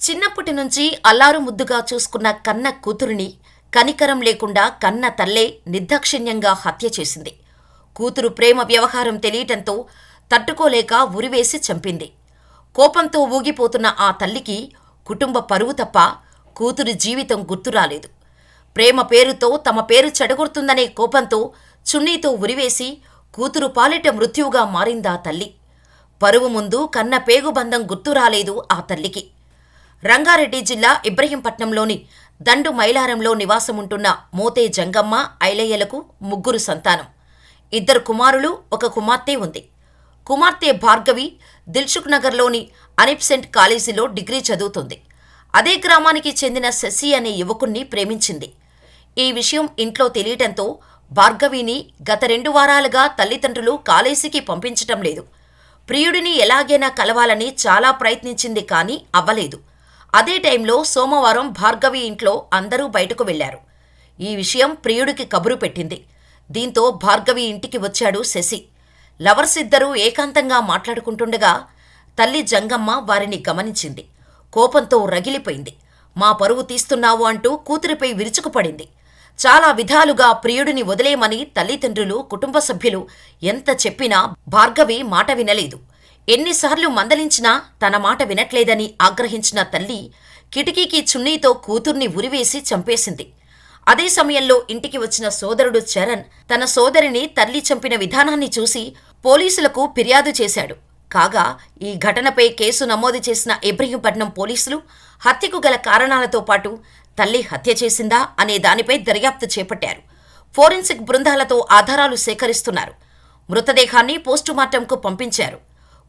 చిన్నప్పటి నుంచి అల్లారు ముద్దుగా చూసుకున్న కన్న కూతురిని కనికరం లేకుండా కన్న తల్లే నిర్దాక్షిణ్యంగా హత్య చేసింది. కూతురు ప్రేమ వ్యవహారం తెలియటంతో తట్టుకోలేక ఉరివేసి చంపింది. కోపంతో ఊగిపోతున్న ఆ తల్లికి కుటుంబ పరువు తప్ప కూతురి జీవితం గుర్తురాలేదు ప్రేమ పేరుతో తమ పేరు చెడగొడుతుందనే కోపంతో చున్నీతో ఉరివేసి కూతురు పాలిట మృత్యువుగా మారిందా తల్లి. పరువు ముందు కన్న పేగుబంధం గుర్తురాలేదు ఆ తల్లికి. రంగారెడ్డి జిల్లా ఇబ్రహీంపట్నంలోని దండు మైలారంలో నివాసముంటున్న మోతే జంగమ్మ ఐలయ్యలకు ముగ్గురు సంతానం. ఇద్దరు కుమారులు ఒక కుమార్తె ఉంది. కుమార్తె భార్గవి దిల్సుఖ్ నగర్లోని అనిప్సెంట్ కాలేజీలో డిగ్రీ చదువుతుంది. అదే గ్రామానికి చెందిన శశి అనే యువకుణ్ణి ప్రేమించింది. ఈ విషయం ఇంట్లో తెలియటంతో భార్గవిని గత రెండు వారాలుగా తల్లిదండ్రులు కాలేజీకి పంపించటం లేదు. ప్రియుడిని ఎలాగైనా కలవాలని చాలా ప్రయత్నించింది కానీ అవ్వలేదు. అదే టైంలో సోమవారం భార్గవి ఇంట్లో అందరూ బయటకు వెళ్ళారు ఈ విషయం ప్రియుడికి కబురు పెట్టింది. దీంతో భార్గవి ఇంటికి వచ్చాడు శశి. లవర్స్ ఇద్దరూ ఏకాంతంగా మాట్లాడుకుంటుండగా తల్లి జంగమ్మ వారిని గమనించింది. కోపంతో రగిలిపోయింది. మా పరువు తీస్తున్నావు అంటూ కూతురిపై విరుచుకుపడింది చాలా విధాలుగా ప్రియుడిని వదిలేయమని తల్లిదండ్రులు కుటుంబ సభ్యులు ఎంత చెప్పినా భార్గవి మాట వినలేదు. ఎన్నిసార్లు మందలించినా తన మాట వినట్లేదని ఆగ్రహించిన తల్లి కిటికీకి చున్నీతో కూతుర్ని ఉరివేసి చంపేసింది. అదే సమయంలో ఇంటికి వచ్చిన సోదరుడు చరణ్ తన సోదరిని తల్లి చంపిన విధానాన్ని చూసి పోలీసులకు ఫిర్యాదు చేశాడు. కాగా ఈ ఘటనపై కేసు నమోదు చేసిన ఇబ్రహీంపట్నం పోలీసులు హత్యకు గల కారణాలతో పాటు తల్లి హత్య చేసిందా అనే దానిపై దర్యాప్తు చేపట్టారు. ఫోరెన్సిక్ బృందాలతో ఆధారాలు సేకరిస్తున్నారు. మృతదేహాన్ని పోస్టుమార్టంకు పంపించారు.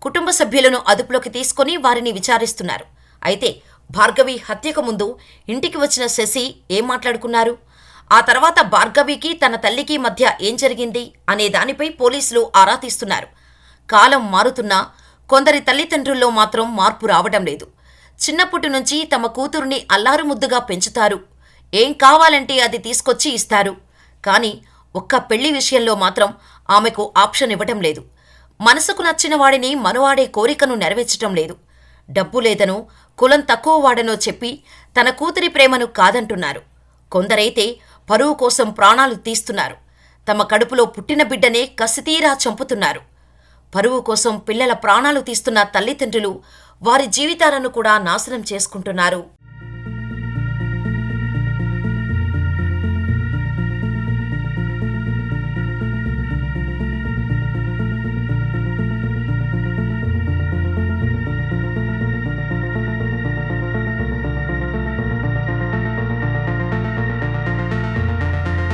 కుటుంబ సభ్యులను అదుపులోకి తీసుకుని వారిని విచారిస్తున్నారు. అయితే భార్గవి హత్యకు ముందు ఇంటికి వచ్చిన శశి ఏం మాట్లాడుకున్నారు? ఆ తర్వాత భార్గవికి తన తల్లికి మధ్య ఏం జరిగింది అనే దానిపై పోలీసులు ఆరా తీస్తున్నారు. కాలం మారుతున్నా కొందరి తల్లిదండ్రుల్లో మాత్రం మార్పు రావడం లేదు. చిన్నప్పటి నుంచి తమ కూతురుని అల్లారు ముద్దుగా పెంచుతారు. ఏం కావాలంటే అది తీసుకొచ్చి ఇస్తారు. కానీ ఒక్క పెళ్ళి విషయంలో మాత్రం ఆమెకు ఆప్షన్ ఇవ్వటం లేదు. మనసుకు నచ్చిన వాడిని మనవాడే కోరికను నెరవేర్చటం లేదు. డబ్బు లేదనో కులం తక్కువ వాడనో చెప్పి తన కూతురి ప్రేమను కాదంటున్నారు. కొందరైతే పరువు కోసం ప్రాణాలు తీస్తున్నారు. తమ కడుపులో పుట్టిన బిడ్డనే కసితీరా చంపుతున్నారు. పరువు కోసం పిల్లల ప్రాణాలు తీస్తున్న తల్లిదండ్రులు వారి జీవితాలను కూడా నాశనం చేసుకుంటున్నారు.